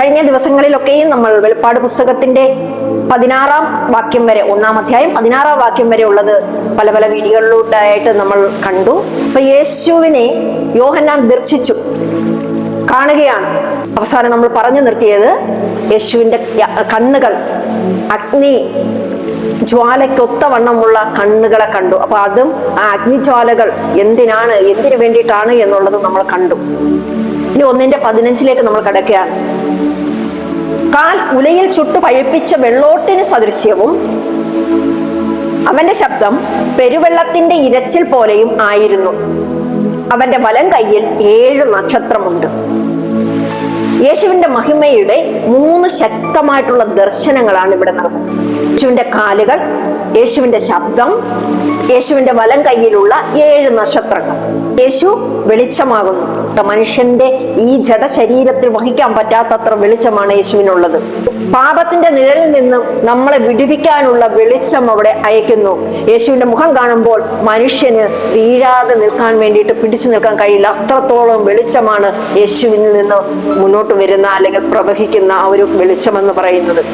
കഴിഞ്ഞ ദിവസങ്ങളിലൊക്കെയും നമ്മൾ വെളിപ്പാട് പുസ്തകത്തിന്റെ പതിനാറാം വാക്യം വരെ ഒന്നാം അധ്യായം പതിനാറാം വാക്യം വരെ ഉള്ളത് പല പല വീഡിയോകളിലൂടെയായിട്ട് നമ്മൾ കണ്ടു. അപ്പൊ യേശുവിനെ യോഹന്നാൻ ദർശിച്ചു. കാണുകയാണ്. അവസാനം നമ്മൾ പറഞ്ഞു നിർത്തിയത് യേശുവിന്റെ കണ്ണുകൾ അഗ്നി ജ്വാലയ്ക്കൊത്തവണ്ണമുള്ള കണ്ണുകളെ കണ്ടു. അപ്പൊ അതും ആ അഗ്നിജ്വാലകൾ എന്തിനാണ് എന്തിനു വേണ്ടിയിട്ടാണ് എന്നുള്ളത് നമ്മൾ കണ്ടു. ഇനി ഒന്നിന്റെ പതിനഞ്ചിലേക്ക് നമ്മൾ കിടക്കുകയാണ്. കാൽ ഉലയിൽ ചുട്ടു പഴുപ്പിച്ച വെള്ളോട്ടിന് സദൃശ്യവും അവന്റെ ശബ്ദം പെരുവെള്ളത്തിന്റെ ഇരച്ചിൽ പോലെയും ആയിരുന്നു. അവന്റെ വലം കയ്യിൽ ഏഴ് നക്ഷത്രമുണ്ട്. യേശുവിന്റെ മഹിമയുടെ മൂന്ന് ശക്തമായിട്ടുള്ള ദർശനങ്ങളാണ് ഇവിടെ നടന്നത് യേശുവിന്റെ കാലുകൾ യേശുവിന്റെ ശബ്ദം യേശുവിന്റെ വലം കയ്യിലുള്ള ഏഴ് നക്ഷത്രങ്ങൾ. യേശു വെളിച്ചമാകുന്നു. മനുഷ്യന്റെ ഈ ജഡ ശരീരത്തിൽ വഹിക്കാൻ പറ്റാത്തത്ര വെളിച്ചമാണ് യേശുവിനുള്ളത്. പാപത്തിന്റെ നിഴലിൽ നിന്നും നമ്മളെ വിടുവിക്കാനുള്ള വെളിച്ചം അവിടെ അയക്കുന്നു യേശുവിന്റെ മുഖം കാണുമ്പോൾ മനുഷ്യന് വീഴാതെ നിൽക്കാൻ വേണ്ടിയിട്ട് പിടിച്ചു നിൽക്കാൻ കഴിയില്ല. അത്രത്തോളം വെളിച്ചമാണ് യേശുവിൽ നിന്ന് മുന്നോട്ട് വരുന്ന അല്ലെങ്കിൽ പ്രവഹിക്കുന്ന ആ ഒരു വെളിച്ചം എന്ന് പറയുന്നത്.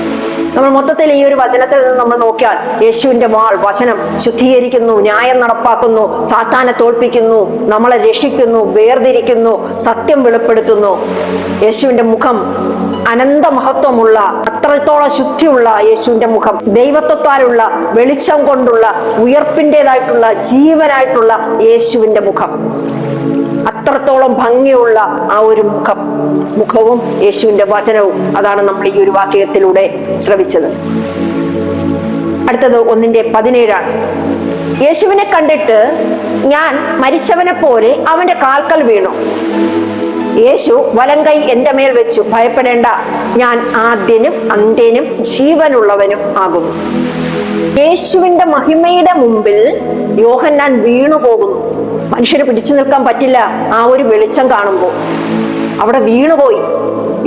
നമ്മൾ മൊത്തത്തിൽ ഈ ഒരു വചനത്തിൽ നിന്ന് നമ്മൾ നോക്കിയാൽ യേശുവിന്റെ വാൾ വചനം ശുദ്ധീകരിക്കുന്നു ന്യായം നടപ്പാക്കുന്നു സാത്താനെ തോൽപ്പിക്കുന്നു നമ്മളെ രക്ഷിക്കുന്നു വേർതിരിക്കുന്നു സത്യം വെളിപ്പെടുത്തുന്നു. യേശുവിന്റെ മുഖം അനന്ത മഹത്വമുള്ള അത്രത്തോളം ശുദ്ധിയുള്ള യേശുവിന്റെ മുഖം ദൈവത്വത്താലുള്ള വെളിച്ചം കൊണ്ടുള്ള ഉയർപ്പിന്റെതായിട്ടുള്ള ജീവനായിട്ടുള്ള യേശുവിന്റെ മുഖം. അത്രത്തോളം ഭംഗിയുള്ള ആ ഒരു മുഖം മുഖവും യേശുവിന്റെ വചനവും അതാണ് നമ്മൾ ഈ ഒരു വാക്യത്തിലൂടെ ശ്രവിച്ചത്. അടുത്തത് ഒന്നിന്റെ പതിനേഴാണ്. യേശുവിനെ കണ്ടിട്ട് ഞാൻ മരിച്ചവനെ പോലെ അവന്റെ കാൽക്കൽ വീണു. യേശു വലം കൈ എന്റെ മേൽ വെച്ചു. ഭയപ്പെടേണ്ട. ഞാൻ ആദ്യനും അന്ത്യനും ജീവനുള്ളവനും ആകുന്നു. യേശുവിന്റെ മഹിമയുടെ മുമ്പിൽ യോഹന്നാൻ വീണു പോകുന്നു മനുഷ്യന് പിടിച്ചു നിൽക്കാൻ പറ്റില്ല. ആ ഒരു വെളിച്ചം കാണുമ്പോൾ. അവിടെ വീണുപോയി.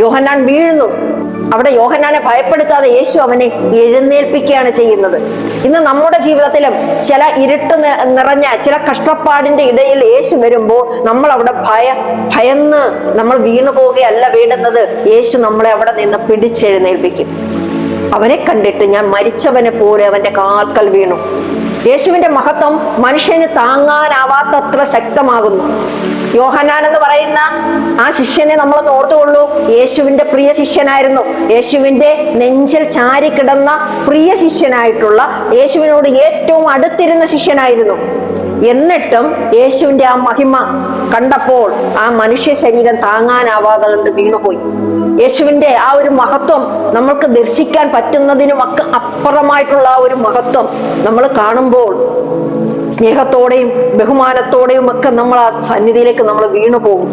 യോഹന്നാൻ വീഴുന്നു. അവിടെ യോഹന്നാനെ ഭയപ്പെടുത്താതെ യേശു അവനെ എഴുന്നേൽപ്പിക്കുകയാണ് ചെയ്യുന്നത്. ഇന്ന് നമ്മുടെ ജീവിതത്തിലും ചില ഇരുട്ട് നിറഞ്ഞ ചില കഷ്ടപ്പാടിന്റെ ഇടയിൽ യേശു വരുമ്പോൾ നമ്മൾ അവിടെ ഭയ ഭയന്ന് നമ്മൾ വീണു പോവുകയല്ല വേണ്ടുന്നത്. യേശു നമ്മളെ അവിടെ നിന്ന് പിടിച്ചെഴുന്നേൽപ്പിക്കും. അവനെ കണ്ടിട്ട് ഞാൻ മരിച്ചവനെ പോലെ അവന്റെ കാൽക്കൽ വീണു. യേശുവിന്റെ മഹത്വം മനുഷ്യന് താങ്ങാനാവാത്തത്ര ശക്തമാകുന്നു. യോഹനാൻ എന്ന് പറയുന്ന ആ ശിഷ്യനെ നമ്മൾ ഓർത്തുകൊള്ളൂ. യേശുവിന്റെ പ്രിയ ശിഷ്യനായിരുന്നു. യേശുവിന്റെ നെഞ്ചിൽ ചാരി കിടന്ന പ്രിയ ശിഷ്യനായിട്ടുള്ള യേശുവിനോട് ഏറ്റവും അടുത്തിരുന്ന ശിഷ്യനായിരുന്നു. എന്നിട്ടും യേശുവിന്റെ ആ മഹിമ കണ്ടപ്പോൾ ആ മനുഷ്യ ശരീരം താങ്ങാനാവാതെ വീണുപോയി. യേശുവിന്റെ ആ ഒരു മഹത്വം നമ്മൾക്ക് ദർശിക്കാൻ പറ്റുന്നതിനും ഒക്കെ അപ്പുറമായിട്ടുള്ള ആ ഒരു മഹത്വം നമ്മൾ കാണുമ്പോൾ സ്നേഹത്തോടെയും ബഹുമാനത്തോടെയും ഒക്കെ നമ്മൾ ആ സന്നിധിയിലേക്ക് നമ്മൾ വീണു പോകും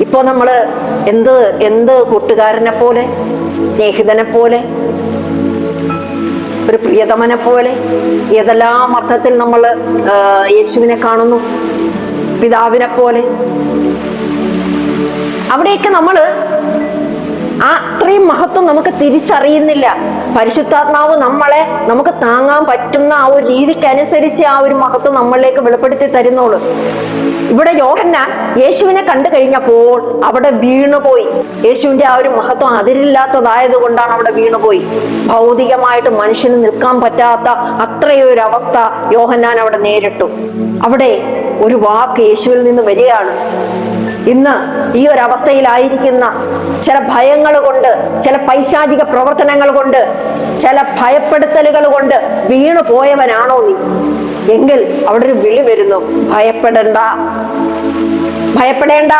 ഇപ്പോ നമ്മൾ എന്ത് എന്ത് കൂട്ടുകാരനെ പോലെ സ്നേഹിതനെ പോലെ ഒരു പ്രിയതമനെ പോലെ ഏതെല്ലാം അർത്ഥത്തിൽ നമ്മൾ യേശുവിനെ കാണുന്നു പിതാവിനെ പോലെ. അവിടെയൊക്കെ നമ്മൾ ആ അത്രയും മഹത്വം നമുക്ക് തിരിച്ചറിയുന്നില്ല. പരിശുദ്ധാത്മാവ് നമ്മളെ നമുക്ക് താങ്ങാൻ പറ്റുന്ന ആ ഒരു രീതിക്കനുസരിച്ച് ആ ഒരു മഹത്വം നമ്മളിലേക്ക് വെളിപ്പെടുത്തി തരുന്നുള്ളൂ. ഇവിടെ യോഹന്നാൻ യേശുവിനെ കണ്ടു കഴിഞ്ഞപ്പോൾ അവിടെ വീണുപോയി. യേശുവിന്റെ ആ ഒരു മഹത്വം അതിരില്ലാത്തതായത് കൊണ്ടാണ് അവിടെ വീണുപോയി. ഭൗതികമായിട്ട് മനുഷ്യന് നിൽക്കാൻ പറ്റാത്ത അത്രയൊരു അവസ്ഥ യോഹന്നാൻ അവിടെ നേരിട്ടു. അവിടെ ഒരു വാക്ക് യേശുവിൽ നിന്ന് വരികയാണ്. ഇന്ന് ഈ ഒരു അവസ്ഥയിലായിരിക്കുന്ന ചില ഭയങ്ങൾ കൊണ്ട് ചില പൈശാചിക പ്രവർത്തനങ്ങൾ കൊണ്ട് ചില ഭയപ്പെടുത്തലുകൾ കൊണ്ട് വീണു പോയവനാണോ നീ? എങ്കിൽ അവിടെ ഒരു വിളി വരുന്നു ഭയപ്പെടണ്ട. ഭയപ്പെടേണ്ട.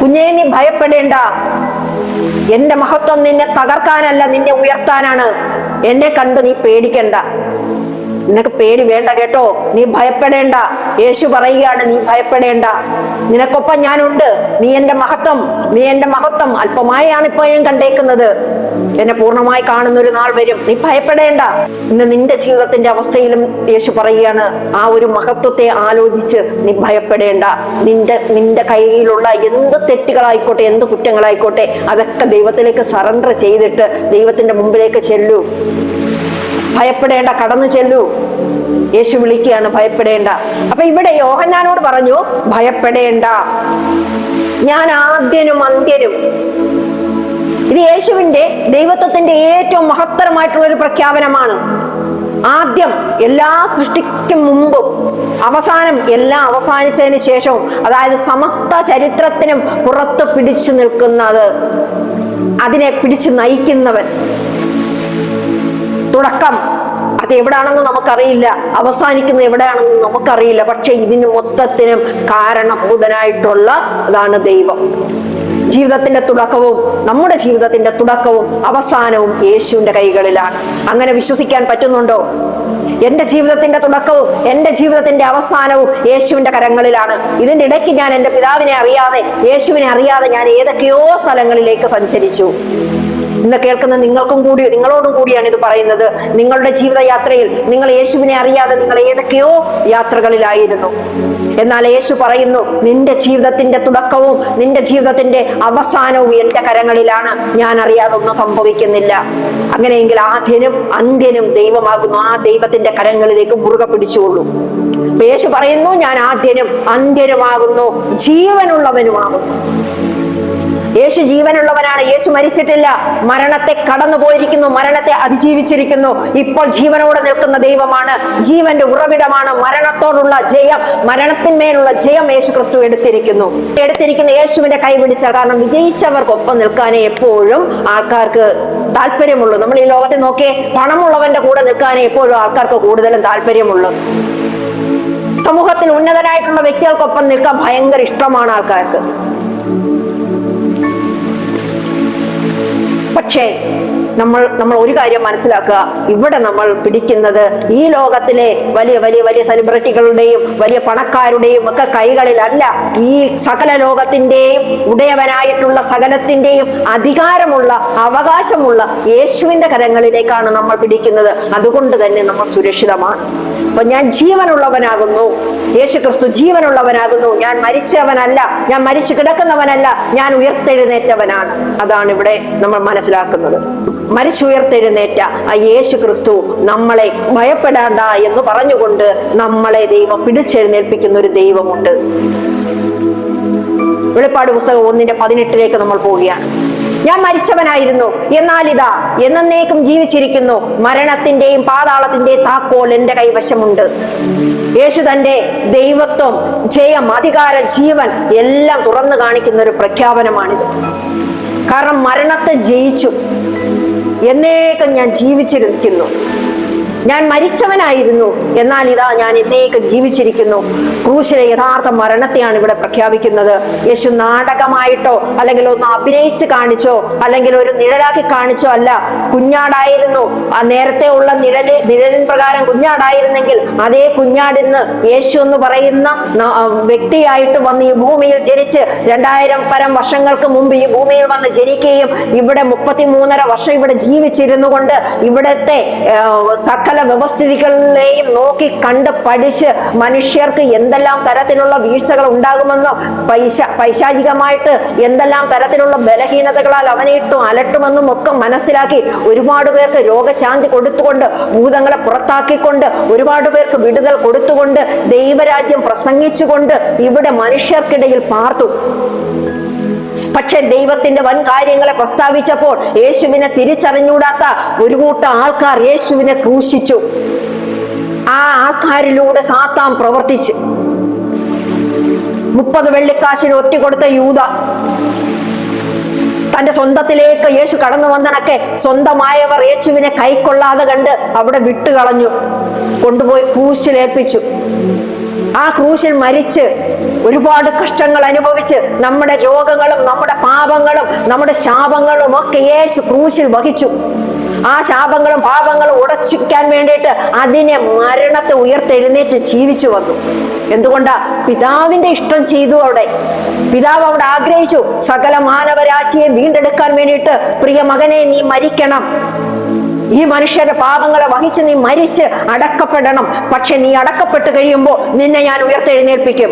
കുഞ്ഞേ നീ ഭയപ്പെടേണ്ട. എന്റെ മഹത്വം നിന്നെ തകർക്കാനല്ല നിന്നെ ഉയർത്താനാണ്. എന്നെ കണ്ടു നീ പേടിക്കണ്ട. നിനക്ക് പേടി വേണ്ട കേട്ടോ. നീ ഭയപ്പെടേണ്ട. യേശു പറയുകയാണ് നീ ഭയപ്പെടേണ്ട. നിനക്കൊപ്പം ഞാനുണ്ട്. നീ എന്റെ മഹത്വം. നീ എന്റെ മഹത്വം. അല്പമായാണ് ഇപ്പോഴും കണ്ടേക്കുന്നത്. എന്നെ പൂർണമായി കാണുന്ന ഒരു നാൾ വരും. നീ ഭയപ്പെടേണ്ട. ഇന്ന് നിന്റെ ജീവിതത്തിന്റെ അവസ്ഥയിലും യേശു പറയുകയാണ് ആ ഒരു മഹത്വത്തെ ആലോചിച്ച് നീ ഭയപ്പെടേണ്ട. നിന്റെ നിന്റെ കയ്യിലുള്ള എന്ത് തെറ്റുകളായിക്കോട്ടെ എന്ത് കുറ്റങ്ങളായിക്കോട്ടെ അതൊക്കെ ദൈവത്തിലേക്ക് സറണ്ടർ ചെയ്തിട്ട് ദൈവത്തിന്റെ മുമ്പിലേക്ക് ചെല്ലൂ. ഭയപ്പെടേണ്ട കടന്നു ചെല്ലൂ. യേശു വിളിക്കുകയാണ് ഭയപ്പെടേണ്ട. അപ്പൊ ഇവിടെ യോഹന്നാനോട് പറഞ്ഞു ഭയപ്പെടേണ്ട. ഞാൻ ആദ്യനും അന്ത്യനും. ഇത് യേശുവിന്റെ ദൈവത്വത്തിന്റെ ഏറ്റവും മഹത്തരമായിട്ടുള്ള ഒരു പ്രഖ്യാപനമാണ്. ആദ്യം എല്ലാ സൃഷ്ടിക്കും മുമ്പും അവസാനം എല്ലാം അവസാനിച്ചതിന് ശേഷവും അതായത് സമസ്ത ചരിത്രത്തിനും പുറത്ത് പിടിച്ചു നിൽക്കുന്നത് അതിനെ പിടിച്ചു നയിക്കുന്നവൻ. തുടക്കം. അത് എവിടെയാണെന്ന് നമുക്കറിയില്ല. അവസാനിക്കുന്നത് എവിടെയാണെന്ന് നമുക്കറിയില്ല. പക്ഷെ ഇതിന് മൊത്തത്തിനും കാരണഭൂതനായിട്ടുള്ള അതാണ് ദൈവം. ജീവിതത്തിന്റെ തുടക്കവും നമ്മുടെ ജീവിതത്തിന്റെ തുടക്കവും അവസാനവും യേശുവിന്റെ കൈകളിലാണ്. അങ്ങനെ വിശ്വസിക്കാൻ പറ്റുന്നുണ്ടോ? എന്റെ ജീവിതത്തിന്റെ തുടക്കവും എന്റെ ജീവിതത്തിന്റെ അവസാനവും യേശുവിന്റെ കരങ്ങളിലാണ്. ഇതിന്റെ ഇടയ്ക്ക് ഞാൻ എന്റെ പിതാവിനെ അറിയാതെ യേശുവിനെ അറിയാതെ ഞാൻ ഏതൊക്കെയോ സ്ഥലങ്ങളിലേക്ക് സഞ്ചരിച്ചു. ഇന്ന് കേൾക്കുന്ന നിങ്ങൾക്കും കൂടി നിങ്ങളോടും കൂടിയാണ് ഇത് പറയുന്നത്. നിങ്ങളുടെ ജീവിതയാത്രയിൽ നിങ്ങൾ യേശുവിനെ അറിയാതെ നിങ്ങൾ ഏതൊക്കെയോ യാത്രകളിലായിരുന്നു. എന്നാൽ യേശു പറയുന്നു നിന്റെ ജീവിതത്തിന്റെ തുടക്കവും നിന്റെ ജീവിതത്തിന്റെ അവസാനവും എന്റെ കരങ്ങളിലാണ്. ഞാൻ അറിയാതെ ഒന്നും സംഭവിക്കുന്നില്ല. അങ്ങനെയെങ്കിൽ ആദ്യനും അന്ത്യനും ദൈവമാകുന്നു ആ ദൈവത്തിന്റെ കരങ്ങളിലേക്ക് മുറുകെ പിടിച്ചുകൊള്ളൂ. യേശു പറയുന്നു ഞാൻ ആദ്യനും അന്ത്യനുമാകുന്നു ജീവനുള്ളവനുമാകുന്നു. യേശു ജീവനുള്ളവനാണ്. യേശു മരിച്ചിട്ടില്ല. മരണത്തെ കടന്നു പോയിരിക്കുന്നു മരണത്തെ അതിജീവിച്ചിരിക്കുന്നു. ഇപ്പോൾ ജീവനോടെ നിൽക്കുന്ന ദൈവമാണ്. ജീവന്റെ ഉറവിടമാണ്. മരണത്തോടുള്ള ജയം മരണത്തിന്മേലുള്ള ജയം യേശു ക്രിസ്തു എടുത്തിരിക്കുന്നു. എടുത്തിരിക്കുന്ന യേശുവിന്റെ കൈ പിടിച്ച കാരണം വിജയിച്ചവർക്കൊപ്പം നിൽക്കാനേ എപ്പോഴും ആൾക്കാർക്ക് താല്പര്യമുള്ളൂ. നമ്മൾ ഈ ലോകത്തെ നോക്കിയേ പണമുള്ളവന്റെ കൂടെ നിൽക്കാനേ എപ്പോഴും ആൾക്കാർക്ക് കൂടുതലും താല്പര്യമുള്ളൂ. സമൂഹത്തിൽ ഉന്നതരായിട്ടുള്ള വ്യക്തികൾക്കൊപ്പം നിൽക്കാൻ ഭയങ്കര ഇഷ്ടമാണ് ആൾക്കാർക്ക്. പക്ഷേ നമ്മൾ നമ്മൾ ഒരു കാര്യം മനസ്സിലാക്കുക. ഇവിടെ നമ്മൾ പിടിക്കുന്നത് ഈ ലോകത്തിലെ വലിയ വലിയ വലിയ സെലിബ്രിറ്റികളുടെയും വലിയ പണക്കാരുടെയും ഒക്കെ കൈകളിലല്ല. ഈ സകല ലോകത്തിന്റെയും ഉടയവനായിട്ടുള്ള സകലത്തിന്റെയും അധികാരമുള്ള അവകാശമുള്ള യേശുവിന്റെ കരങ്ങളിലേക്കാണ് നമ്മൾ പിടിക്കുന്നത്. അതുകൊണ്ട് തന്നെ നമ്മൾ സുരക്ഷിതമാണ്. അപ്പൊ ഞാൻ ജീവനുള്ളവനാകുന്നു. യേശു ക്രിസ്തു ജീവനുള്ളവനാകുന്നു. ഞാൻ മരിച്ചവനല്ല. ഞാൻ മരിച്ചു കിടക്കുന്നവനല്ല. ഞാൻ ഉയർത്തെഴുന്നേറ്റവനാണ്. അതാണ് ഇവിടെ നമ്മൾ മനസ്സിലാക്കുന്നത്. മരിച്ചുയർത്തെഴുന്നേറ്റ ആ യേശു ക്രിസ്തു നമ്മളെ ഭയപ്പെടാണ്ട എന്ന് പറഞ്ഞുകൊണ്ട് നമ്മളെ ദൈവം പിടിച്ചെഴുന്നേൽപ്പിക്കുന്ന ഒരു ദൈവമുണ്ട്. വെളിപ്പാട് പുസ്തകം ഒന്നിന്റെ പതിനെട്ടിലേക്ക് നമ്മൾ പോവുകയാണ്. ഞാൻ മരിച്ചവനായിരുന്നു എന്നാൽ ഇതാ എന്നേക്കും ജീവിച്ചിരിക്കുന്നു. മരണത്തിന്റെയും പാതാളത്തിന്റെയും താക്കോൽ എന്റെ കൈവശമുണ്ട്. യേശു തന്റെ ദൈവത്വം ജയം അധികാര ജീവൻ എല്ലാം തുറന്നു കാണിക്കുന്ന ഒരു പ്രഖ്യാപനമാണിത്. കാരണം മരണത്തെ ജയിച്ചു. എന്നേക്കും ഞാൻ ജീവിച്ചിരിക്കുന്നു. ഞാൻ മരിച്ചവനായിരുന്നു. എന്നാൽ ഇതാ ഞാൻ എന്നേക്ക് ജീവിച്ചിരിക്കുന്നു. ക്രൂശിലെ യഥാർത്ഥ മരണത്തെയാണ് ഇവിടെ പ്രഖ്യാപിക്കുന്നത്. യേശു നാടകമായിട്ടോ അല്ലെങ്കിൽ ഒന്ന് അഭിനയിച്ച് കാണിച്ചോ അല്ലെങ്കിൽ ഒരു നിഴലാക്കി കാണിച്ചോ അല്ല കുഞ്ഞാടായിരുന്നു. ആ നേരത്തെ ഉള്ള നിഴൽ നിഴലിൻ പ്രകാരം കുഞ്ഞാടായിരുന്നെങ്കിൽ അതേ കുഞ്ഞാടിന്ന് യേശു എന്ന് പറയുന്ന വ്യക്തിയായിട്ട് വന്ന് ഈ ഭൂമിയിൽ ജനിച്ച് രണ്ടായിരം പരം വർഷങ്ങൾക്ക് മുമ്പ് ഈ ഭൂമിയിൽ വന്ന് ജനിക്കുകയും ഇവിടെ മുപ്പത്തി മൂന്നര വർഷം ഇവിടെ ജീവിച്ചിരുന്നു കൊണ്ട് ഇവിടത്തെ ആ, സകല വ്യവസ്ഥിതികളിലെയും നോക്കി കണ്ട് പഠിച്ച് മനുഷ്യർക്ക് എന്തെല്ലാം തരത്തിലുള്ള വീഴ്ചകൾ ഉണ്ടാകുമെന്നോ പൈശ പൈശാചികമായിട്ട് എന്തെല്ലാം തരത്തിലുള്ള ബലഹീനതകളാൽ അവനെ ഇട്ടും അലട്ടുമെന്നും ഒക്കെ മനസ്സിലാക്കി ഒരുപാട് പേർക്ക് രോഗശാന്തി കൊടുത്തുകൊണ്ട് ഭൂതങ്ങളെ പുറത്താക്കിക്കൊണ്ട് ഒരുപാട് പേർക്ക് വിടുതൽ കൊടുത്തുകൊണ്ട് ദൈവരാജ്യം പ്രസംഗിച്ചുകൊണ്ട് ഇവിടെ മനുഷ്യർക്കിടയിൽ പാർത്തു. പക്ഷെ ദൈവത്തിന്റെ വൻ കാര്യങ്ങളെ പ്രസ്താവിച്ചപ്പോൾ യേശുവിനെ തിരിച്ചറിഞ്ഞൂടാത്ത ഒരു കൂട്ടം ആൾക്കാർ യേശുവിനെ ക്രൂശിച്ചു. ആ ആൾക്കാരിലൂടെ സാത്താൻ പ്രവർത്തിച്ചു. മുപ്പത് വെള്ളിക്കാശിന് ഒറ്റ കൊടുത്ത യൂത. തന്റെ സ്വന്തത്തിലേക്ക് യേശു കടന്നു വന്നണക്കെ സ്വന്തമായവർ യേശുവിനെ കൈക്കൊള്ളാതെ കണ്ട് അവിടെ വിട്ടുകളഞ്ഞു. കൊണ്ടുപോയി ക്രൂശിലേൽപ്പിച്ചു. ആ ക്രൂശിൽ മരിച്ച് ഒരുപാട് കഷ്ടങ്ങൾ അനുഭവിച്ച് നമ്മുടെ രോഗങ്ങളും നമ്മുടെ പാപങ്ങളും നമ്മുടെ ശാപങ്ങളും ഒക്കെ യേശു ക്രൂശിൽ വഹിച്ചു. ആ ശാപങ്ങളും പാപങ്ങളും ഉടച്ചിക്കാൻ വേണ്ടിയിട്ട് അതിനെ മരണത്തെ ഉയർത്തെഴുന്നേറ്റ് ജീവിച്ചു വന്നു. എന്തുകൊണ്ടാ? പിതാവിന്റെ ഇഷ്ടം ചെയ്തു അവിടെ. പിതാവ് അവിടെ ആഗ്രഹിച്ചു സകല മാനവരാശിയെ വീണ്ടെടുക്കാൻ വേണ്ടിയിട്ട് പ്രിയ മകനെ നീ മരിക്കണം. ഈ മനുഷ്യരുടെ പാപങ്ങളെ വഹിച്ച് നീ മരിച്ച് അടക്കപ്പെടണം. പക്ഷെ നീ അടക്കപ്പെട്ട് കഴിയുമ്പോൾ നിന്നെ ഞാൻ ഉയർത്തെഴുന്നേൽപ്പിക്കും.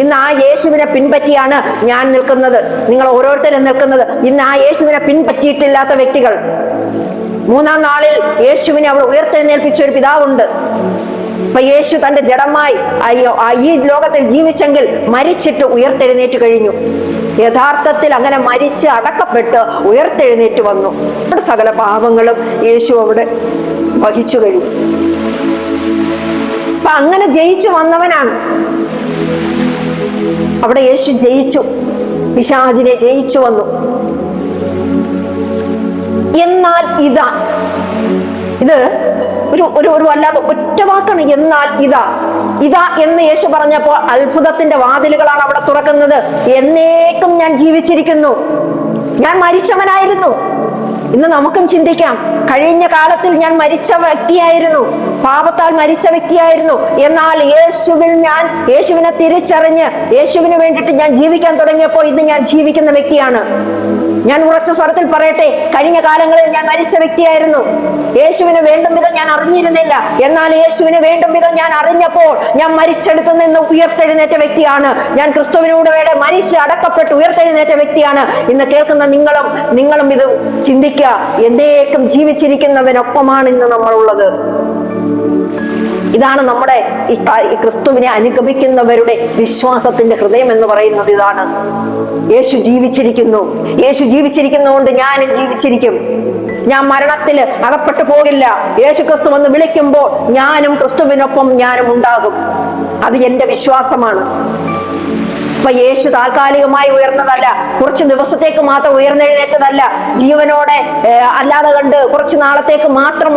ഇന്ന് ആ യേശുവിനെ പിൻപറ്റിയാണ് ഞാൻ നിൽക്കുന്നത്. നിങ്ങൾ ഓരോരുത്തരും നിൽക്കുന്നത്. ഇന്ന് ആ യേശുവിനെ പിൻപറ്റിയിട്ടില്ലാത്ത വ്യക്തികൾ. മൂന്നാം നാളിൽ യേശുവിനെ അവൾ ഉയർത്തെഴുന്നേൽപ്പിച്ച ഒരു പിതാവുണ്ട്. അപ്പൊ യേശു തന്റെ ജഡമായി ഈ ലോകത്തിൽ ജീവിച്ചെങ്കിൽ മരിച്ചിട്ട് ഉയർത്തെഴുന്നേറ്റ് കഴിഞ്ഞു. യഥാർത്ഥത്തിൽ അങ്ങനെ മരിച്ച് അടക്കപ്പെട്ട് ഉയർത്തെഴുന്നേറ്റ് വന്നു. നമ്മുടെ സകല പാപങ്ങളും യേശു അവിടെ വഹിച്ചു കഴിഞ്ഞു. അപ്പൊ അങ്ങനെ ജയിച്ചു വന്നവനാണ്. അവിടെ യേശു ജയിച്ചു. പിശാചിനെ ജയിച്ചു വന്നു. എന്നാൽ ഇതാ. ഇത് ഒരു ഒരു വല്ലാത്ത ഒറ്റ വാക്കാണ്. എന്നാൽ ഇതാ. ഇതാ എന്ന് യേശു പറഞ്ഞപ്പോൾ അത്ഭുതത്തിന്റെ വാതിലുകളാണ് അവിടെ തുറക്കുന്നത്. എന്നേക്കും ഞാൻ ജീവിച്ചിരിക്കുന്നു. ഞാൻ മരിച്ചവനായിരുന്നു. ഇന്ന് നമുക്കും ചിന്തിക്കാം. കഴിഞ്ഞ കാലത്തിൽ ഞാൻ മരിച്ച വ്യക്തിയായിരുന്നു. പാപത്താൽ മരിച്ച വ്യക്തിയായിരുന്നു. എന്നാൽ യേശുവിൽ ഞാൻ യേശുവിനെ തിരിച്ചറിഞ്ഞ് യേശുവിന് വേണ്ടിയിട്ട് ഞാൻ ജീവിക്കാൻ തുടങ്ങിയപ്പോൾ ഇന്ന് ഞാൻ ജീവിക്കുന്ന വ്യക്തിയാണ്. ഞാൻ ഉറച്ച സ്വരത്തിൽ പറയട്ടെ. കഴിഞ്ഞ കാലങ്ങളിൽ ഞാൻ മരിച്ച വ്യക്തിയായിരുന്നു. യേശുവിന് വേണ്ടും വിധം ഞാൻ അറിഞ്ഞിരുന്നില്ല. എന്നാൽ യേശുവിന് വേണ്ടും വിധം ഞാൻ അറിഞ്ഞപ്പോൾ ഞാൻ മരിച്ചെടുത്തു നിന്ന് ഉയർത്തെഴുന്നേറ്റ വ്യക്തിയാണ്. ഞാൻ ക്രിസ്തുവിനൂടെ മനുഷ്യ അടക്കപ്പെട്ട് ഉയർത്തെഴുന്നേറ്റ വ്യക്തിയാണ്. ഇന്ന് കേൾക്കുന്ന നിങ്ങളും നിങ്ങളും ഇത് ചിന്തിക്കുക. എന്തേക്കും ജീവിച്ചിരിക്കുന്നതിനൊപ്പമാണ് ഇന്ന് നമ്മളുള്ളത്. ഇതാണ് നമ്മുടെ ഈ ക്രിസ്തുവിനെ അനുഗമിക്കുന്നവരുടെ വിശ്വാസത്തിന്റെ ഹൃദയം എന്ന് പറയുന്നത് ഇതാണ്. യേശു ജീവിച്ചിരിക്കുന്നു. യേശു ജീവിച്ചിരിക്കുന്നതുകൊണ്ട് ഞാനും ജീവിച്ചിരിക്കും. ഞാൻ മരണത്തിൽ അകപ്പെട്ടു പോകില്ല. യേശു ക്രിസ്തു വന്ന് വിളിക്കുമ്പോൾ ഞാനും ക്രിസ്തുവിനൊപ്പം ഞാനും ഉണ്ടാകും. അത് എന്റെ വിശ്വാസമാണ്. അപ്പൊ യേശു താൽക്കാലികമായി ഉയർന്നതല്ല. കുറച്ച് ദിവസത്തേക്ക് മാത്രം ഉയർന്നെഴുന്നേറ്റതല്ല. ജീവനോടെ അല്ലാതെ കണ്ട് കുറച്ച് നാളത്തേക്ക് മാത്രം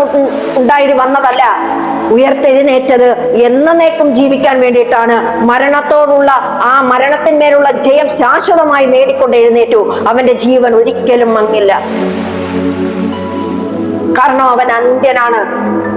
ഉണ്ടായി വന്നതല്ല. ഉയർത്തെഴുന്നേറ്റത് എന്നേക്കും ജീവിക്കാൻ വേണ്ടിയിട്ടാണ്. മരണത്തോടുള്ള ആ മരണത്തിന്മേലുള്ള ജയം ശാശ്വതമായി നേടിക്കൊണ്ട് എഴുന്നേറ്റു. അവന്റെ ജീവൻ ഒരിക്കലും മങ്ങില്ല. കാരണം അവൻ അന്ത്യനാണ്.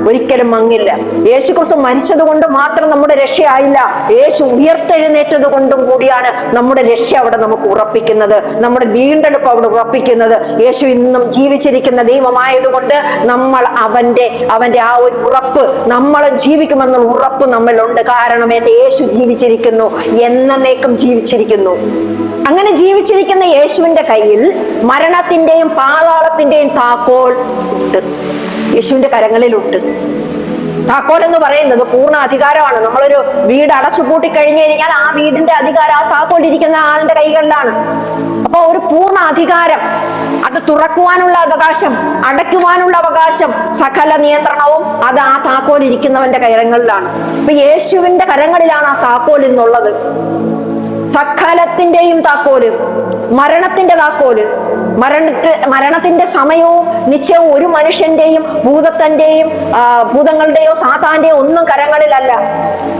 ഒരിക്കലും മങ്ങില്ല. യേശു ക്രിസ്തു മരിച്ചത് കൊണ്ട് മാത്രം നമ്മുടെ രക്ഷയായില്ല. യേശു ഉയർത്തെഴുന്നേറ്റത് കൊണ്ടും കൂടിയാണ് നമ്മുടെ രക്ഷ അവിടെ നമുക്ക് ഉറപ്പിക്കുന്നത്. നമ്മുടെ വീണ്ടെടുപ്പ് അവിടെ ഉറപ്പിക്കുന്നത്. യേശു ഇന്നും ജീവിച്ചിരിക്കുന്ന ദൈവമായതുകൊണ്ട് നമ്മൾ അവന്റെ അവന്റെ ആ ഒരു ഉറപ്പ് നമ്മൾ ജീവിക്കുമെന്ന ഉറപ്പ് നമ്മളുണ്ട് കാരണം എന്റെ യേശു ജീവിച്ചിരിക്കുന്നു. എന്നേക്കും ജീവിച്ചിരിക്കുന്നു. അങ്ങനെ ജീവിച്ചിരിക്കുന്ന യേശുവിന്റെ കയ്യിൽ മരണത്തിന്റെയും പാതാളത്തിന്റെയും താക്കോൽ ഉണ്ട്. യേശുവിന്റെ കരങ്ങളിലുണ്ട്. താക്കോൽ എന്ന് പറയുന്നത് പൂർണ അധികാരമാണ്. നമ്മളൊരു വീട് അടച്ചു പൂട്ടി കഴിഞ്ഞു കഴിഞ്ഞാൽ ആ വീടിന്റെ അധികാരം ആ താക്കോൽ ഇരിക്കുന്ന ആളുടെ കൈകളിലാണ്. അപ്പൊ ഒരു പൂർണ അധികാരം അത് തുറക്കുവാനുള്ള അവകാശം അടയ്ക്കുവാനുള്ള അവകാശം സകല നിയന്ത്രണവും അത് ആ താക്കോൽ ഇരിക്കുന്നവന്റെ കരങ്ങളിലാണ്. അപ്പൊ യേശുവിന്റെ കരങ്ങളിലാണ് ആ താക്കോൽ എന്നുള്ളത് സകലത്തിന്റെയും താക്കോൽ മരണത്തിന്റെ താക്കോൽ മരണ മരണത്തിന്റെ സമയവും നിശ്ചയവും ഒരു മനുഷ്യന്റെയും ഭൂതത്തിന്റെയും ഭൂതങ്ങളുടെയോ സാത്താന്റെയോ ഒന്നും കരങ്ങളിലല്ല.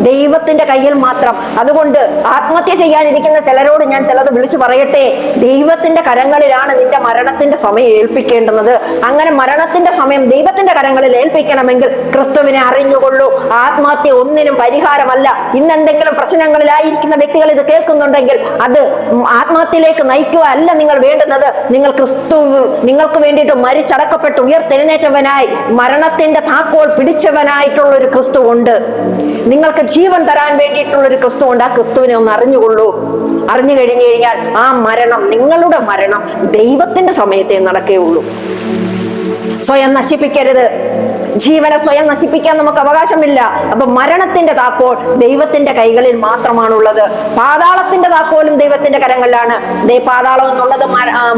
ദൈവത്തിന്റെ കയ്യിൽ മാത്രം. അതുകൊണ്ട് ആത്മഹത്യ ചെയ്യാനിരിക്കുന്ന ചിലരോട് ഞാൻ ചിലത് വിളിച്ചു പറയട്ടെ. ദൈവത്തിന്റെ കരങ്ങളിലാണ് നിന്റെ മരണത്തിന്റെ സമയം ഏൽപ്പിക്കേണ്ടുന്നത്. അങ്ങനെ മരണത്തിന്റെ സമയം ദൈവത്തിന്റെ കരങ്ങളിൽ ഏൽപ്പിക്കണമെങ്കിൽ ക്രിസ്തുവിനെ അറിഞ്ഞുകൊള്ളൂ. ആത്മഹത്യ ഒന്നിനും പരിഹാരമല്ല. ഇന്ന് എന്തെങ്കിലും പ്രശ്നങ്ങളിലായിരിക്കുന്ന വ്യക്തികൾ ഇത് കേൾക്കുന്നുണ്ടെങ്കിൽ അത് ആത്മഹത്യയിലേക്ക് നയിക്കുക അല്ല നിങ്ങൾ വേണ്ടുന്നത്. നിങ്ങൾ ക്രിസ്തു നിങ്ങൾക്ക് വേണ്ടിയിട്ട് മരിച്ചടക്കപ്പെട്ട് ഉയർത്തെഴുന്നേറ്റവനായി മരണത്തിന്റെ താക്കോൽ പിടിച്ചവനായിട്ടുള്ള ഒരു ക്രിസ്തു ഉണ്ട് നിങ്ങൾക്ക് ജീവൻ തരാൻ വേണ്ടിയിട്ടുള്ള ഒരു ക്രിസ്തു ഉണ്ട് ആ ക്രിസ്തുവിനെ ഒന്ന് അറിഞ്ഞുകൊള്ളൂ. അറിഞ്ഞു കഴിഞ്ഞു കഴിഞ്ഞാൽ ആ മരണം നിങ്ങളുടെ മരണം ദൈവത്തിന്റെ സമയത്തെ ഉള്ളൂ സ്വയം നശിപ്പിക്കരുത്. ജീവനെ സ്വയം നശിപ്പിക്കാൻ നമുക്ക് അവകാശമില്ല. അപ്പൊ മരണത്തിന്റെ താക്കോൽ ദൈവത്തിന്റെ കൈകളിൽ മാത്രമാണുള്ളത്. പാതാളത്തിന്റെ താക്കോലും ദൈവത്തിന്റെ കരങ്ങളിലാണ്. പാതാളം എന്നുള്ളത്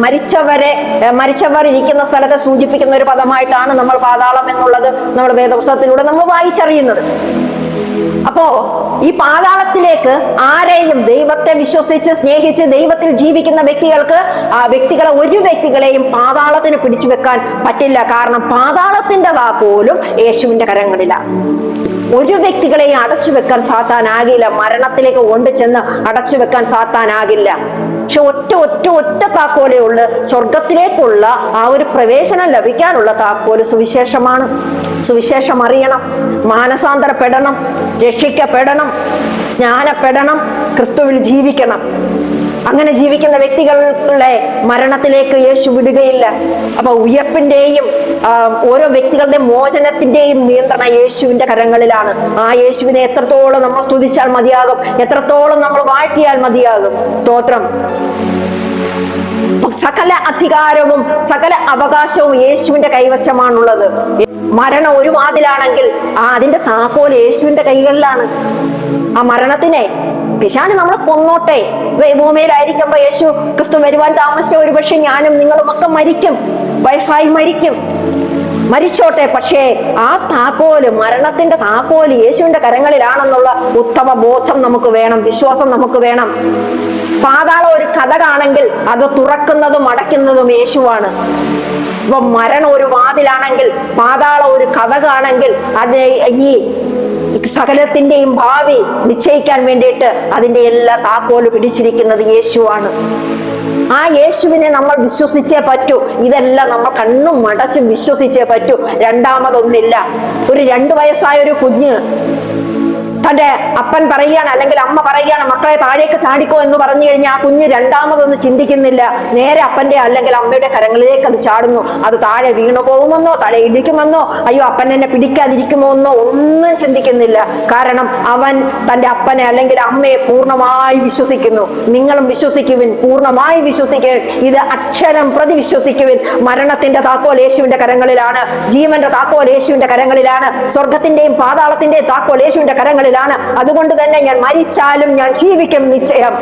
മരിച്ചവരെ മരിച്ചവർ ഇരിക്കുന്ന സ്ഥലത്തെ സൂചിപ്പിക്കുന്ന ഒരു പദമായിട്ടാണ് നമ്മൾ പാതാളം എന്നുള്ളത് നമ്മൾ വേദപുസ്തകത്തിലൂടെ നമ്മൾ വായിച്ചറിയുന്നത്. അപ്പോ ഈ പാതാളത്തിലേക്ക് ആരെയും ദൈവത്തെ വിശ്വസിച്ച് സ്നേഹിച്ച് ദൈവത്തിൽ ജീവിക്കുന്ന വ്യക്തികൾക്ക് ആ വ്യക്തികളെ ഒരു വ്യക്തികളെയും പാതാളത്തിന് പിടിച്ചു വെക്കാൻ പറ്റില്ല. കാരണം പാതാളത്തിന്റെ താക്കോലും യേശുവിന്റെ കരങ്ങളിലാണ് ഒരു വ്യക്തികളെയും അടച്ചു വെക്കാൻ സാത്താനാകില്ല മരണത്തിലേക്ക് കൊണ്ടു ചെന്ന് അടച്ചു വെക്കാൻ സാത്താനാകില്ല പക്ഷെ ഒറ്റ ഒറ്റ ഒറ്റ താക്കോലേ ഉള്ളു സ്വർഗത്തിലേക്കുള്ള ആ ഒരു പ്രവേശനം ലഭിക്കാനുള്ള താക്കോൽ സുവിശേഷമാണ്. സുവിശേഷം അറിയണം. മാനസാന്തരപ്പെടണം. രക്ഷിക്കപ്പെടണം സ്നാനപ്പെടണം ക്രിസ്തുവിൽ ജീവിക്കണം. അങ്ങനെ ജീവിക്കുന്ന വ്യക്തികളുടെ മരണത്തിലേക്ക് യേശു വിടുകയില്ല. അപ്പൊ ഉയർപ്പിന്റെയും ഓരോ വ്യക്തികളുടെ മോചനത്തിന്റെയും നിയന്ത്രണ യേശുവിന്റെ കരങ്ങളിലാണ്. ആ യേശുവിനെ എത്രത്തോളം നമ്മൾ സ്തുതിച്ചാൽ മതിയാകും എത്രത്തോളം നമ്മൾ വാഴ്ത്തിയാൽ മതിയാകും. സ്തോത്രം. സകല അധികാരവും സകല അവകാശവും യേശുവിന്റെ കൈവശമാണുള്ളത്. മരണം ഒരു വാതിലാണെങ്കിൽ ആ അതിന്റെ താക്കോൽ യേശുവിന്റെ കൈകളിലാണ്. ആ മരണത്തിനെ പിശാന് നമ്മളെ കൊന്നോട്ടെ. ഭൂമിയിലായിരിക്കുമ്പോ യേശു ക്രിസ്തു വരുവാൻ താമസിച്ച ഒരുപക്ഷെ ഞാനും നിങ്ങളും ഒക്കെ മരിക്കും. വയസ്സായി മരിക്കും. മരിച്ചോട്ടെ പക്ഷേ ആ താക്കോൽ മരണത്തിന്റെ താക്കോൽ യേശുവിന്റെ കരങ്ങളിലാണെന്നുള്ള ഉത്തമ ബോധം നമുക്ക് വേണം വിശ്വാസം നമുക്ക് വേണം. പാതാളം ഒരു കഥ കാണെങ്കിൽ അത് തുറക്കുന്നതും അടയ്ക്കുന്നതും യേശുവാണ്. ഇപ്പൊ മരണം ഒരു വാതിലാണെങ്കിൽ പാതാളം ഒരു കഥ കാണെങ്കിൽ അത് ഈ സകലത്തിന്റെയും ഭാവി നിശ്ചയിക്കാൻ വേണ്ടിയിട്ട് അതിന്റെ എല്ലാ താക്കോൽ പിടിച്ചിരിക്കുന്നത് യേശുവാണ്. ആ യേശുവിനെ നമ്മൾ വിശ്വസിച്ചേ പറ്റൂ. ഇതെല്ലാം നമ്മൾ കണ്ണും മടച്ച് വിശ്വസിച്ചേ പറ്റൂ. രണ്ടാമതൊന്നില്ല. ഒരു രണ്ടു വയസ്സായ ഒരു കുഞ്ഞ് തന്റെ അപ്പൻ പറയുകയാണ് അല്ലെങ്കിൽ അമ്മ പറയുകയാണ് മക്കളെ താഴേക്ക് ചാടിക്കോ എന്ന് പറഞ്ഞു കഴിഞ്ഞാൽ ആ കുഞ്ഞ് രണ്ടാമതൊന്നും ചിന്തിക്കുന്നില്ല. നേരെ അപ്പന്റെ അല്ലെങ്കിൽ അമ്മയുടെ കരങ്ങളിലേക്ക് അത് ചാടുന്നു. അത് താഴെ വീണു പോകുമെന്നോ തല ഇടിക്കുമെന്നോ അയ്യോ അപ്പൻ എന്നെ പിടിക്കാതിരിക്കുമോ എന്നോ ഒന്നും ചിന്തിക്കുന്നില്ല. കാരണം അവൻ തന്റെ അപ്പനെ അല്ലെങ്കിൽ അമ്മയെ പൂർണമായി വിശ്വസിക്കുന്നു. നിങ്ങളും വിശ്വസിക്കുവിൻ പൂർണമായി വിശ്വസിക്കുവിൻ ഇത് അക്ഷരം പ്രതി വിശ്വസിക്കുവിൻ. മരണത്തിന്റെ താക്കോൽ യേശുവിന്റെ കരങ്ങളിലാണ്. ജീവന്റെ താക്കോൽ യേശുവിന്റെ കരങ്ങളിലാണ്. സ്വർഗത്തിന്റെയും പാതാളത്തിന്റെയും താക്കോൽ യേശുവിന്റെ കരങ്ങളിലാണ് അതുകൊണ്ട് തന്നെ ഞാൻ മരിച്ചാലും ഞാൻ ജീവിക്കും നിശ്ചയം.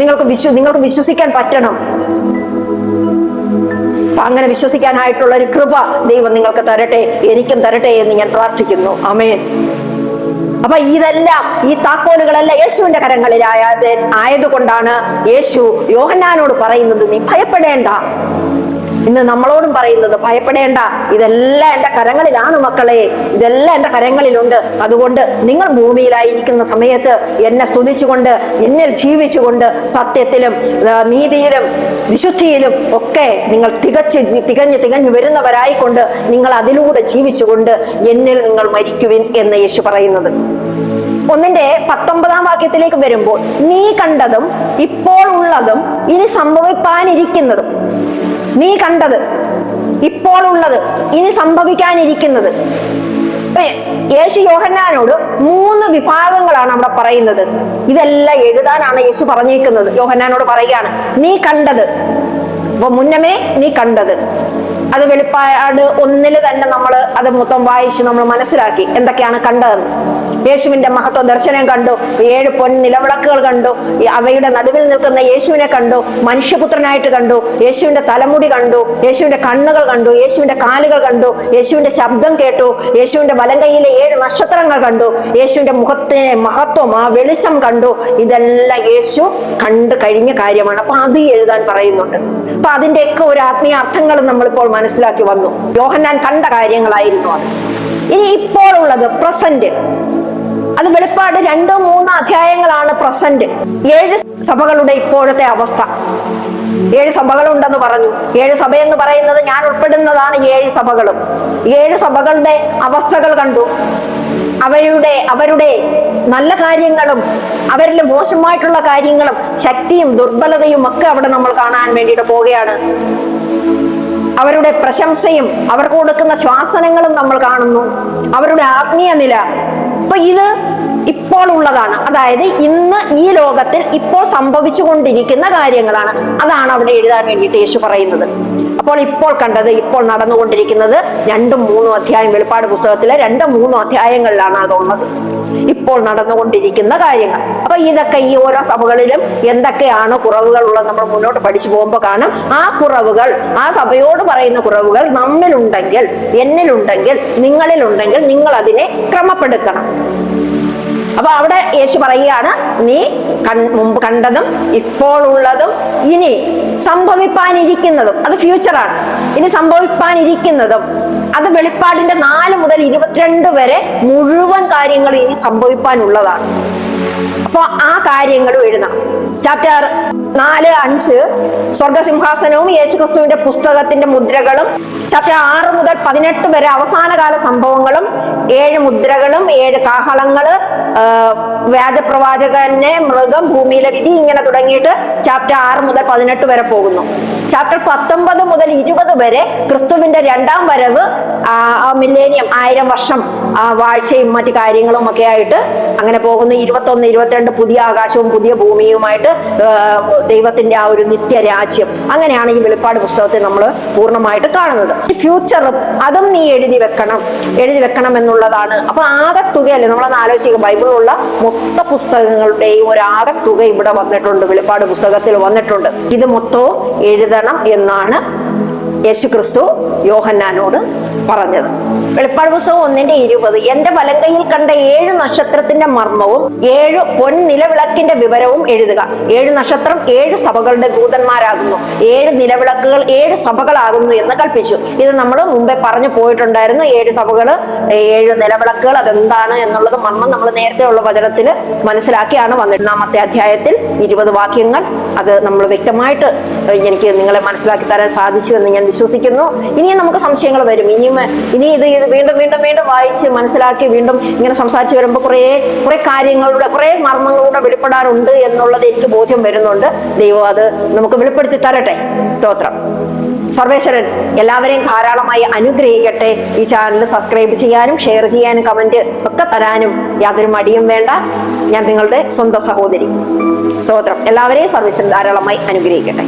നിങ്ങൾക്ക് വിശ്വ നിങ്ങൾക്ക് വിശ്വസിക്കാൻ പറ്റണം. അങ്ങനെ വിശ്വസിക്കാനായിട്ടുള്ള ഒരു കൃപ ദൈവം നിങ്ങൾക്ക് തരട്ടെ എനിക്കും തരട്ടെ എന്ന് ഞാൻ പ്രാർത്ഥിക്കുന്നു. അമേൻ അപ്പൊ ഇതെല്ലാം ഈ താക്കോലുകളെല്ലാം യേശുവിന്റെ കരങ്ങളിലായ ആയതുകൊണ്ടാണ് യേശു യോഹന്നാനോട് പറയുന്നത് നീ ഭയപ്പെടേണ്ട. ഇന്ന് നമ്മളോടും പറയുന്നത് ഭയപ്പെടേണ്ട ഇതെല്ലാം എന്റെ കരങ്ങളിലാണ് മക്കളെ ഇതെല്ലാം എന്റെ കരങ്ങളിലുണ്ട്. അതുകൊണ്ട് നിങ്ങൾ ഭൂമിയിലായിരിക്കുന്ന സമയത്ത് എന്നെ സ്തുതിച്ചുകൊണ്ട് എന്നിൽ ജീവിച്ചുകൊണ്ട് സത്യത്തിലും നീതിയിലും വിശുദ്ധിയിലും ഒക്കെ നിങ്ങൾ തികച്ച് തികഞ്ഞ് തികഞ്ഞു വരുന്നവരായിക്കൊണ്ട് നിങ്ങൾ അതിലൂടെ ജീവിച്ചുകൊണ്ട് എന്നിൽ നിങ്ങൾ മരിക്കുവിൻ എന്ന് യേശു പറയുന്നത്. ഒന്നിന്റെ പത്തൊമ്പതാം വാക്യത്തിലേക്ക് വരുമ്പോൾ നീ കണ്ടതും ഇപ്പോൾ ഉള്ളതും ഇനി സംഭവിപ്പാനിരിക്കുന്നതും നീ കണ്ടത് ഇപ്പോൾ ഉള്ളത് ഇനി സംഭവിക്കാനിരിക്കുന്നത്. യേശു യോഹന്നാനോട് മൂന്ന് വിഭാഗങ്ങളാണ് അവിടെ പറയുന്നത്. ഇതെല്ലാം എഴുതാനാണ് യേശു പറഞ്ഞേക്കുന്നത്. യോഹന്നാനോട് പറയുകയാണ് നീ കണ്ടത്. അപ്പൊ മുന്നമേ നീ കണ്ടത്. അത് വെളിപ്പാട് ഒന്നിൽ തന്നെ നമ്മൾ അത് മൊത്തം വായിച്ച് നമ്മൾ മനസ്സിലാക്കി എന്തൊക്കെയാണ് കണ്ടതെന്ന്. യേശുവിന്റെ മഹത്വ ദർശനം കണ്ടു. ഏഴ് പൊൻ നിലവിളക്കുകൾ കണ്ടു. അവയുടെ നടുവിൽ നിൽക്കുന്ന യേശുവിനെ കണ്ടു. മനുഷ്യപുത്രനായിട്ട് കണ്ടു. യേശുവിന്റെ തലമുടി കണ്ടു. യേശുവിന്റെ കണ്ണുകൾ കണ്ടു. യേശുവിന്റെ കാലുകൾ കണ്ടു. യേശുവിന്റെ ശബ്ദം കേട്ടു. യേശുവിന്റെ വലങ്കയിലെ ഏഴ് നക്ഷത്രങ്ങൾ കണ്ടു. യേശുവിന്റെ മുഖത്തിനെ മഹത്വം ആ വെളിച്ചം കണ്ടു. ഇതെല്ലാം യേശു കണ്ടു കഴിഞ്ഞ കാര്യമാണ്. അപ്പൊ അത് എഴുതാൻ പറയുന്നുണ്ട്. അപ്പൊ അതിന്റെയൊക്കെ ഒരു ആത്മീയ അർത്ഥങ്ങൾ നമ്മളിപ്പോൾ മനസ്സിലാക്കി വന്നു. യോഹന്നാൻ കണ്ട കാര്യങ്ങളായിരുന്നു അത്. ഇനി ഇപ്പോഴുള്ളത് പ്രസന്റ് അത് വെളിപ്പാട് രണ്ടോ മൂന്നോ അധ്യായങ്ങളാണ് പ്രസന്റ്. ഏഴ് സഭകളുടെ ഇപ്പോഴത്തെ അവസ്ഥ. ഏഴ് സഭകളുണ്ടെന്ന് പറഞ്ഞു. ഏഴ് സഭ എന്ന് പറയുന്നത് ഞാൻ ഉൾപ്പെടുന്നതാണ് ഏഴ് സഭകളും. ഏഴ് സഭകളുടെ അവസ്ഥകൾ കണ്ടു. അവരുടെ അവരുടെ നല്ല കാര്യങ്ങളും അവരിൽ മോശമായിട്ടുള്ള കാര്യങ്ങളും ശക്തിയും ദുർബലതയും ഒക്കെ അവിടെ നമ്മൾ കാണാൻ വേണ്ടിയിട്ട് പോവുകയാണ്. അവരുടെ പ്രശംസയും അവർക്ക് കൊടുക്കുന്ന ശ്വാസനങ്ങളും നമ്മൾ കാണുന്നു. അവരുടെ ആത്മീയ നില. അപ്പൊ ഇത് ഇപ്പോൾ ഉള്ളതാണ്. അതായത് ഇന്ന് ഈ ലോകത്തിൽ ഇപ്പോൾ സംഭവിച്ചുകൊണ്ടിരിക്കുന്ന കാര്യങ്ങളാണ്. അതാണ് അവിടെ എഴുതാൻ വേണ്ടിയിട്ട് യേശു പറയുന്നത്. അപ്പോൾ ഇപ്പോൾ കണ്ടത് ഇപ്പോൾ നടന്നുകൊണ്ടിരിക്കുന്നത് രണ്ടും മൂന്നും അധ്യായം വെളിപ്പാട് പുസ്തകത്തിലെ രണ്ടും മൂന്നും അധ്യായങ്ങളിലാണ് അതുള്ളത്. ഇപ്പോൾ നടന്നുകൊണ്ടിരിക്കുന്ന കാര്യങ്ങൾ. അപ്പൊ ഇതൊക്കെ ഈ ഓരോ സഭകളിലും എന്തൊക്കെയാണ് കുറവുകൾ ഉള്ളത് നമ്മൾ മുന്നോട്ട് പഠിച്ചു പോകുമ്പോൾ കാണാം. ആ കുറവുകൾ ആ സഭയോട് പറയുന്ന കുറവുകൾ നമ്മിലുണ്ടെങ്കിൽ എന്നിലുണ്ടെങ്കിൽ നിങ്ങളിലുണ്ടെങ്കിൽ നിങ്ങൾ അതിനെ ക്രമപ്പെടുത്തണം. അപ്പൊ അവിടെ യേശു പറയുകയാണ് നീ മുമ്പ് കണ്ടതും ഇപ്പോൾ ഉള്ളതും ഇനി സംഭവിപ്പാനിരിക്കുന്നതും. അത് ഫ്യൂച്ചറാണ് ഇനി സംഭവിപ്പാനിരിക്കുന്നതും. അത് വെളിപ്പാടിന്റെ നാല് മുതൽ ഇരുപത്തിരണ്ട് വരെ മുഴുവൻ കാര്യങ്ങളും ഇനി സംഭവിപ്പാനുള്ളതാണ്. അപ്പൊ ആ കാര്യങ്ങളും എഴുതണം ചാപ്റ്റർ നാല് അഞ്ച് സ്വർഗസിംഹാസനവും യേശുക്രിസ്തുവിന്റെ പുസ്തകത്തിന്റെ മുദ്രകളും. ചാപ്റ്റർ ആറ് മുതൽ പതിനെട്ട് വരെ അവസാനകാല സംഭവങ്ങളും ഏഴ് മുദ്രകളും ഏഴ് കാഹളങ്ങൾ വ്യാജപ്രവാചകന്റെ വ്യാജപ്രവാചകനെ മൃഗം ഭൂമിയിലെ വിധി ഇങ്ങനെ തുടങ്ങിയിട്ട് ചാപ്റ്റർ ആറ് മുതൽ പതിനെട്ട് വരെ പോകുന്നു. ചാപ്റ്റർ പത്തൊമ്പത് മുതൽ ഇരുപത് വരെ ക്രിസ്തുവിന്റെ രണ്ടാം വരവ് മില്ലേനിയം ആയിരം വർഷം വാഴ്ചയും മറ്റു കാര്യങ്ങളും ഒക്കെ ആയിട്ട് അങ്ങനെ പോകുന്ന. ഇരുപത്തൊന്ന് ഇരുപത്തിരണ്ട് പുതിയ ആകാശവും പുതിയ ഭൂമിയുമായിട്ട് ദൈവത്തിന്റെ ആ ഒരു നിത്യരാജ്യം. അങ്ങനെയാണ് ഈ വെളിപ്പാട് പുസ്തകത്തെ നമ്മൾ പൂർണമായിട്ട് കാണുന്നത്. ഈ ഫ്യൂച്ചറും അതും നീ എഴുതി വെക്കണം എഴുതി വെക്കണം എന്നുള്ളതാണ്. അപ്പൊ ആകത്തുകയല്ലേ നമ്മളൊന്ന് ആലോചിക്കുക ബൈബിളിലുള്ള മൊത്ത പുസ്തകങ്ങളുടെയും ഒരു ആകത്തുക ഇവിടെ വന്നിട്ടുണ്ട് വെളിപ്പാട് പുസ്തകത്തിൽ വന്നിട്ടുണ്ട്. ഇത് മൊത്തവും എഴുതണം എന്നാണ് യേശുക്രിസ്തു യോഹന്നാനോട് പറഞ്ഞത്. വെളിപ്പാട് പുസ്തകം ഒന്നിന്റെ ഇരുപത്. എന്റെ വലങ്കയിൽ കണ്ട ഏഴ് നക്ഷത്രത്തിന്റെ മർമ്മവും ഏഴ് പൊൻ നിലവിളക്കിന്റെ വിവരവും എഴുതുക. ഏഴ് നക്ഷത്രം ഏഴ് സഭകളുടെ ദൂതന്മാരാകുന്നു. ഏഴ് നിലവിളക്കുകൾ ഏഴ് സഭകളാകുന്നു എന്ന് കൽപ്പിച്ചു. ഇത് നമ്മൾ മുമ്പേ പറഞ്ഞു പോയിട്ടുണ്ടായിരുന്നു. ഏഴ് സഭകൾ ഏഴ് നിലവിളക്കുകൾ അതെന്താണ് എന്നുള്ളത് മർമ്മം നമ്മൾ നേരത്തെ ഉള്ള വചനത്തിൽ മനസ്സിലാക്കിയാണ് വന്നിരുന്നാമത്തെ അധ്യായത്തിൽ ഇരുപത് വാക്യങ്ങൾ. അത് നമ്മൾ വ്യക്തമായിട്ട് എനിക്ക് നിങ്ങളെ മനസ്സിലാക്കി തരാൻ സാധിച്ചു എന്ന് ഞാൻ വിശ്വസിക്കുന്നു. ഇനിയും നമുക്ക് സംശയങ്ങൾ വരും. ഇനിയും ഇനി ഇത് വീണ്ടും വീണ്ടും വീണ്ടും വായിച്ച് മനസ്സിലാക്കി വീണ്ടും ഇങ്ങനെ സംസാരിച്ച് വരുമ്പോൾ കുറേ കുറേ കാര്യങ്ങളുടെ കുറേ മർമ്മങ്ങളുടെ വെളിപ്പെടാറുണ്ട് എന്നുള്ളത് എനിക്ക് ബോധ്യം വരുന്നുണ്ട്. ദൈവം അത് നമുക്ക് വെളിപ്പെടുത്തി തരട്ടെ. സ്തോത്രം. സർവേശ്വരൻ എല്ലാവരെയും ധാരാളമായി അനുഗ്രഹിക്കട്ടെ. ഈ ചാനൽ സബ്സ്ക്രൈബ് ചെയ്യാനും ഷെയർ ചെയ്യാനും കമന്റ് ഒക്കെ തരാനും യാതൊരു മടിയും വേണ്ട. ഞാൻ നിങ്ങളുടെ സ്വന്തം സഹോദരി. സ്തോത്രം. എല്ലാവരെയും സർവേശ്വരൻ ധാരാളമായി അനുഗ്രഹിക്കട്ടെ.